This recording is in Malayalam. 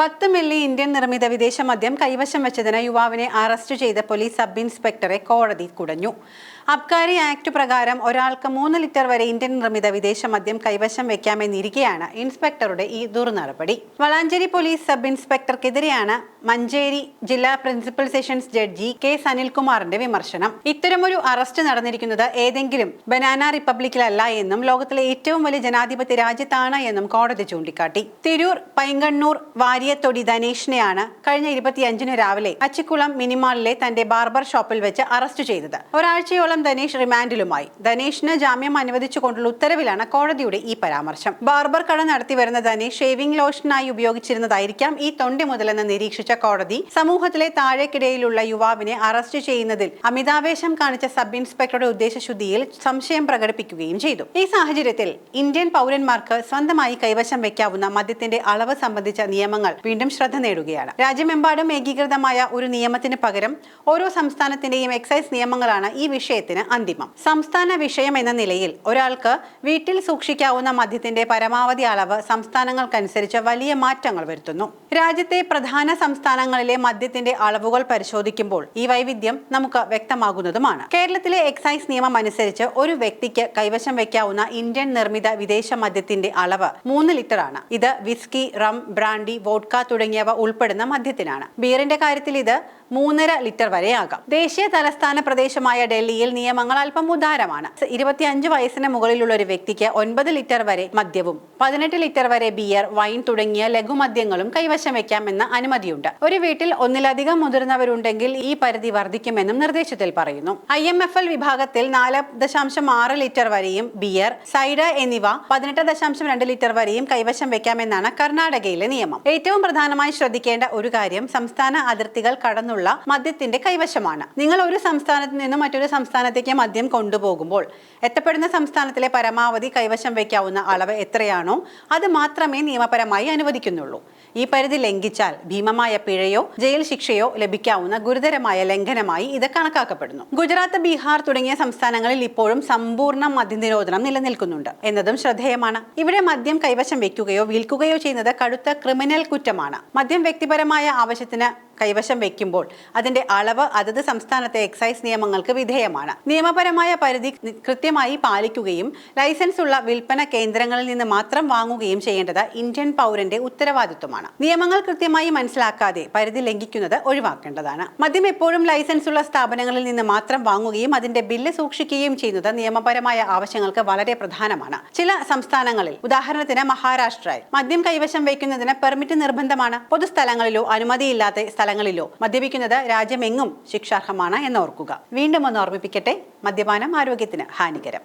പത്ത് മില്ലി ഇന്ത്യൻ നിർമ്മിത വിദേശ മദ്യം കൈവശം വെച്ചതിന് യുവാവിനെ അറസ്റ്റ് ചെയ്ത പോലീസ് സബ് ഇൻസ്പെക്ടറെ കോടതി കുടഞ്ഞു. അബ്കാരി ആക്ട് പ്രകാരം ഒരാൾക്ക് മൂന്ന് ലിറ്റർ വരെ ഇന്ത്യൻ നിർമ്മിത വിദേശ മദ്യം കൈവശം വെക്കാമെന്നിരിക്കെയാണ് ഇൻസ്പെക്ടറുടെ ഈ ദുർനടപടി. വളാഞ്ചേരി പോലീസ് സബ് ഇൻസ്പെക്ടർക്കെതിരെയാണ് മഞ്ചേരി ജില്ലാ പ്രിൻസിപ്പൽ സെഷൻസ് ജഡ്ജി കെ സനിൽകുമാറിന്റെ വിമർശനം. ഇത്തരമൊരു അറസ്റ്റ് നടന്നിരിക്കുന്നത് ഏതെങ്കിലും ബനാന റിപ്പബ്ലിക്കിലല്ല എന്നും ലോകത്തിലെ ഏറ്റവും വലിയ ജനാധിപത്യ രാജ്യത്താണ് എന്നും കോടതി ചൂണ്ടിക്കാട്ടി. തിരൂർ പൈങ്കണ്ണൂർ വാരിയത്തൊടി ധനേഷിനെയാണ് കഴിഞ്ഞ ഇരുപത്തിയഞ്ചിന് രാവിലെ അച്ചിക്കുളം മിനിമാളിലെ തന്റെ ബാർബർ ഷോപ്പിൽ വെച്ച് അറസ്റ്റ് ചെയ്തത്. ഒരാഴ്ചയോളം ധനേഷ് റിമാൻഡിലുമായി. ധനേഷിന് ജാമ്യം അനുവദിച്ചുകൊണ്ടുള്ള ഉത്തരവിലാണ് കോടതിയുടെ ഈ പരാമർശം. ബാർബർ കട നടത്തിവരുന്ന ധനേഷ് ഷേവിംഗ് ലോഷനായി ഉപയോഗിച്ചിരുന്നതായിരിക്കാം ഈ തൊണ്ടി മുതലെന്ന് നിരീക്ഷിച്ച കോടതി. സമൂഹത്തിലെ താഴേക്കിടയിലുള്ള യുവാവിനെ അറസ്റ്റ് ചെയ്യുന്നതിൽ അമിതാവേശം കാണിച്ച സബ് ഇൻസ്പെക്ടറുടെ ഉദ്ദേശശുദ്ധിയിൽ സംശയം പ്രകടിപ്പിക്കുകയും ചെയ്തു. ഈ സാഹചര്യത്തിൽ ഇന്ത്യൻ പൗരന്മാർക്ക് സ്വന്തമായി കൈവശം വെക്കാവുന്ന മദ്യത്തിന്റെ അളവ് സംബന്ധിച്ച നിയമങ്ങൾ വീണ്ടും ശ്രദ്ധ നേടുകയാണ്. രാജ്യമെമ്പാടും ഏകീകൃതമായ ഒരു നിയമത്തിന് പകരം ഓരോ സംസ്ഥാനത്തിന്റെയും എക്സൈസ് നിയമങ്ങളാണ് ഈ വിഷയത്തിന് അന്തിമം. സംസ്ഥാന വിഷയം എന്ന നിലയിൽ ഒരാൾക്ക് വീട്ടിൽ സൂക്ഷിക്കാവുന്ന മദ്യത്തിന്റെ പരമാവധി അളവ് സംസ്ഥാനങ്ങൾക്കനുസരിച്ച് വലിയ മാറ്റങ്ങൾ വരുത്തുന്നു. രാജ്യത്തെ പ്രധാന സംസ്ഥാനങ്ങളിലെ മദ്യത്തിന്റെ അളവുകൾ പരിശോധിക്കുമ്പോൾ ഈ വൈവിധ്യം നമുക്ക് വ്യക്തമാകുന്നതുമാണ്. കേരളത്തിലെ എക്സൈസ് നിയമം അനുസരിച്ച് ഒരു വ്യക്തിക്ക് കൈവശം വയ്ക്കാവുന്ന ഇന്ത്യൻ നിർമ്മിത വിദേശ മദ്യത്തിന്റെ അളവ് മൂന്ന് ലിറ്റർ ആണ് ഇത് വിസ്കി റം ബ്രാൻഡി വോഡ്ക തുടങ്ങിയവ ഉൾപ്പെടുന്ന മദ്യത്തിനാണ്. ബീറിന്റെ കാര്യത്തിൽ ഇത് മൂന്നര ലിറ്റർ വരെ ആകാം ദേശീയ തലസ്ഥാന പ്രദേശമായ ഡൽഹിയിൽ നിയമങ്ങൾ അല്പം ഉദാരമാണ്. ഇരുപത്തിയഞ്ച് വയസ്സിന് മുകളിലുള്ള ഒരു വ്യക്തിക്ക് ഒൻപത് ലിറ്റർ വരെ മദ്യവും പതിനെട്ട് ലിറ്റർ വരെ ബിയർ വൈൻ തുടങ്ങിയ ലഘുമദ്യങ്ങളും കൈവശം വെക്കാമെന്ന അനുമതിയുണ്ട്. ഒരു വീട്ടിൽ ഒന്നിലധികം മുതിർന്നവരുണ്ടെങ്കിൽ ഈ പരിധി വർദ്ധിക്കുമെന്നും നിർദ്ദേശത്തിൽ പറയുന്നു. ഐ എം എഫ് എൽ വിഭാഗത്തിൽ നാല് ദശാംശം ആറ് ലിറ്റർ വരെയും ബിയർ സൈഡ് എന്നിവ പതിനെട്ട് ദശാംശം രണ്ട് ലിറ്റർ വരെയും കൈവശം വെക്കാമെന്നാണ് കർണാടകയിലെ നിയമം. ഏറ്റവും പ്രധാനമായി ശ്രദ്ധിക്കേണ്ട ഒരു കാര്യം സംസ്ഥാന അതിർത്തികൾ കടന്നുള്ള മദ്യത്തിന്റെ കൈവശമാണ്. നിങ്ങൾ ഒരു സംസ്ഥാനത്ത് നിന്നും മറ്റൊരു സംസ്ഥാനത്തേക്ക് മദ്യം കൊണ്ടുപോകുമ്പോൾ എത്തപ്പെടുന്ന സംസ്ഥാനത്തിലെ പരമാവധി കൈവശം വയ്ക്കാവുന്ന അളവ് എത്രയാണോ അത് മാത്രമേ നിയമപരമായി അനുവദിക്കുന്നുള്ളൂ. ഈ പരിധി ലംഘിച്ചാൽ ഭീമമായ പിഴയോ ജയിൽ ശിക്ഷയോ ലഭിക്കാവുന്ന ഗുരുതരമായ ലംഘനമായി ഇത് കണക്കാക്കപ്പെടുന്നു. ഗുജറാത്ത് ബീഹാർ തുടങ്ങിയ സംസ്ഥാനങ്ങളിൽ ഇപ്പോഴും സമ്പൂർണ മദ്യനിരോധനം നിലനിൽക്കുന്നുണ്ട് എന്നതും ശ്രദ്ധേയമാണ്. ഇവിടെ മദ്യം കൈവശം വയ്ക്കുകയോ വിൽക്കുകയോ ചെയ്യുന്നത് കടുത്ത ക്രിമിനൽ കുറ്റമാണ്. മദ്യം വ്യക്തിപരമായ ആവശ്യത്തിന് കൈവശം വെക്കുമ്പോൾ അതിന്റെ അളവ് അതത് സംസ്ഥാനത്തെ എക്സൈസ് നിയമങ്ങൾക്ക് വിധേയമാണ്. നിയമപരമായ പരിധി കൃത്യമായി പാലിക്കുകയും ലൈസൻസ് ഉള്ള വിൽപ്പന കേന്ദ്രങ്ങളിൽ നിന്ന് മാത്രം വാങ്ങുകയും ചെയ്യേണ്ടത് ഇന്ത്യൻ പൗരന്റെ ഉത്തരവാദിത്വമാണ്. നിയമങ്ങൾ കൃത്യമായി മനസ്സിലാക്കാതെ പരിധി ലംഘിക്കുന്നത് ഒഴിവാക്കേണ്ടതാണ്. മദ്യം എപ്പോഴും ലൈസൻസ് ഉള്ള സ്ഥാപനങ്ങളിൽ നിന്ന് മാത്രം വാങ്ങുകയും അതിന്റെ ബില്ല് സൂക്ഷിക്കുകയും ചെയ്യുന്നത് നിയമപരമായ ആവശ്യങ്ങൾക്ക് വളരെ പ്രധാനമാണ്. ചില സംസ്ഥാനങ്ങളിൽ ഉദാഹരണത്തിന് മഹാരാഷ്ട്രയിൽ മദ്യം കൈവശം വയ്ക്കുന്നതിന് പെർമിറ്റ് നിർബന്ധമാണ്. പൊതുസ്ഥലങ്ങളിലോ അനുമതിയില്ലാത്ത സ്ഥലങ്ങളിലോ മദ്യപിക്കുന്നത് രാജ്യമെങ്ങും ശിക്ഷാർഹമാണ് എന്ന് ഓർക്കുക. വീണ്ടും ഒന്ന് ഓർമ്മിപ്പിക്കട്ടെ മദ്യപാനം ആരോഗ്യത്തിന് ഹാനികരം.